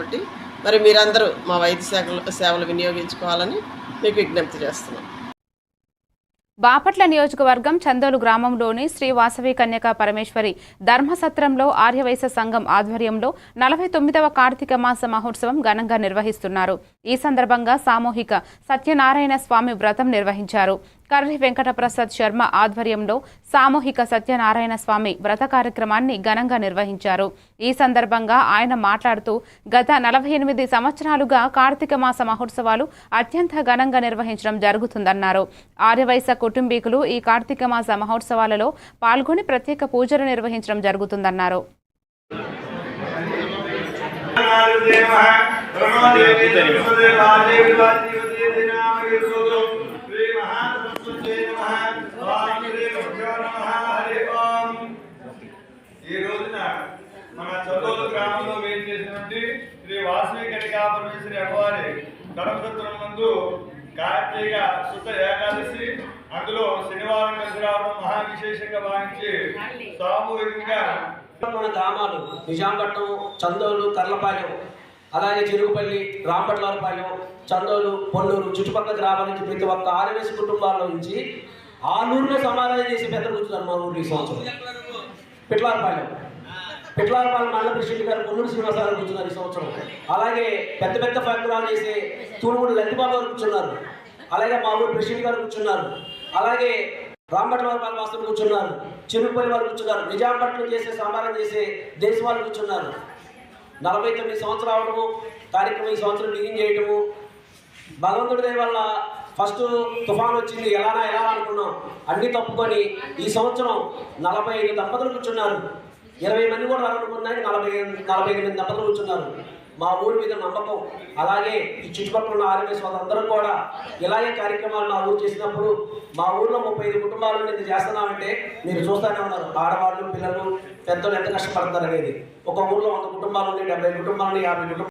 కాబట్టి మరి మీరందరూ మా వైద్య శాఖలో సేవలు వినియోగించుకోవాలని మీకు విజ్ఞప్తి చేస్తున్నాం. బాపట్ల నియోజకవర్గం చందోలు గ్రామంలోని శ్రీ వాసవి కన్యక పరమేశ్వరి ధర్మసత్రంలో ఆర్యవైశ్య సంఘం ఆధ్వర్యంలో నలభై తొమ్మిదవ కార్తీక మాస మహోత్సవం ఘనంగా నిర్వహిస్తున్నారు. ఈ సందర్భంగా సామూహిక సత్యనారాయణ స్వామి వ్రతం నిర్వహించారు. కర్రి వెంకటప్రసాద్ శర్మ ఆధ్వర్యంలో సామూహిక సత్యనారాయణ స్వామి వ్రత కార్యక్రమాన్ని ఘనంగా నిర్వహించారు. ఈ సందర్భంగా ఆయన మాట్లాడుతూ గత నలభై ఎనిమిది సంవత్సరాలుగా కార్తీక మాస మహోత్సవాలు అత్యంత ఘనంగా నిర్వహించడం జరుగుతుందన్నారు. ఆర్యవైశ్య కుటుంబీకులు ఈ కార్తీక మాస మహోత్సవాలలో పాల్గొని ప్రత్యేక పూజలు నిర్వహించడం జరుగుతుందన్నారు. ఈ గ్రామంలో వేరు చేసినటువంటి శ్రీ వాసవి కనికా పరమేశ్వరి అమ్మవారి కడపసత్రం నందు కార్తీక శుద్ధ ఏకాదశి అందులో శనివారం కలిసి రావడం మహా భావించి సామూహికంగా గ్రామాలు నిజాంపట్నం చందోలు కర్లపాలెం అలాగే చెరుగుపల్లి రాంపట్లపాలెం చందోలు పొన్నూరు చుట్టుపక్కల గ్రామాల నుంచి ప్రతి ఒక్క ఆర్ఎస్ కుటుంబాల నుంచి ఆలూరులో సమాధానం చేసి పెద్ద కూర్చున్నారు మా ఊరు ఈ సంవత్సరం. పిట్లారపాలెం పిట్లారపాలెం మండల ప్రెసిడెంట్ గారు పొన్నూరు శ్రీనివాసరావు కూర్చున్నారు ఈ సంవత్సరం. అలాగే పెద్ద పెద్ద ఫ్యాక్టరాలు చేసే తూడుమూడి లలితబాబు గారు కూర్చున్నారు. అలాగే మా ఊరు ప్రెసిడెంట్ గారు కూర్చున్నారు. అలాగే రాంపట్ల వారి మాస్టర్ కూర్చున్నారు. చిరుపల్లి వారు కూర్చున్నారు. నిజాంపట్నం చేసే సంబారం చేసే దేశ వాళ్ళు కూర్చున్నారు. నలభై తొమ్మిది సంవత్సరాలు అవడము కార్యక్రమం ఈ సంవత్సరం బిగిన్ చేయటము భగవంతుడి దయ వల్ల ఫస్ట్ తుఫాన్ వచ్చింది. ఎలానా ఎలా అనుకున్నాం. అన్ని తప్పుకొని ఈ సంవత్సరం నలభై ఐదు దంపతులు కూర్చున్నారు. ఇరవై మంది కూడా రానుకున్నాయి నలభై నలభై ఎనిమిది దంపతులు కూర్చున్నారు. మా ఊరి మీద నమ్మకం. అలాగే ఈ చుట్టుపక్కల ఉన్న ఆర్ఎంఎస్ సోదరులందరూ కూడా ఇలాగే కార్యక్రమాలు మా ఊరు చేసినప్పుడు మా ఊర్లో ముప్పై ఐదు కుటుంబాలు ఇంత చేస్తున్నామంటే మీరు చూస్తూనే ఉన్నారు. ఆడవాళ్ళు పిల్లలు పెద్దలు ఎంత కష్టపడతారు అనేది. ఒక ఊర్లో వంద కుటుంబాలు ఉన్నాయి డెబ్బై కుటుంబాలు యాభై కుటుంబాలు